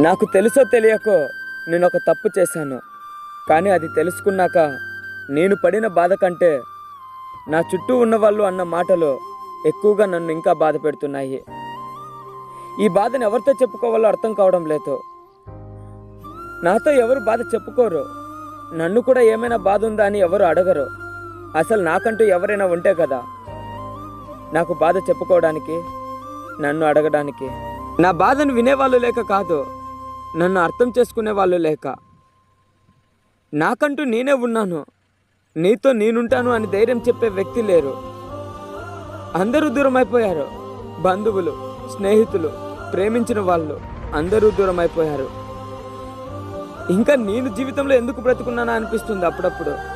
నాకు తెలుసో తెలియకో నేను ఒక తప్పు చేశాను. కానీ అది తెలుసుకున్నాక నేను పడిన బాధ కంటే నా చుట్టూ ఉన్న వాళ్ళు అన్న మాటలు ఎక్కువగా నన్ను ఇంకా బాధ పెడుతున్నాయి. ఈ బాధను ఎవరితో చెప్పుకోవాలో అర్థం కావడం లేదు. నాతో ఎవరు బాధ చెప్పుకోరు. నన్ను కూడా ఏమైనా బాధ ఉందా అని ఎవరు అడగరు. అసలు నాకంటూ ఎవరైనా ఉంటే కదా. నాకు బాధ చెప్పుకోవడానికి నన్ను అడగడానికి. నా బాధను వినేవాళ్ళు లేక కాదు. నన్ను అర్థం చేసుకునే వాళ్ళు లేక. నాకంటూ నేనే ఉన్నాను. నీతో నేనుంటాను అని ధైర్యం చెప్పే వ్యక్తి లేరు. అందరూ దూరం అయిపోయారు బంధువులు స్నేహితులు ప్రేమించిన వాళ్ళు అందరూ దూరం అయిపోయారు ఇంకా నేను జీవితంలో ఎందుకు బ్రతుకున్నానా అనిపిస్తుంది అప్పుడప్పుడు.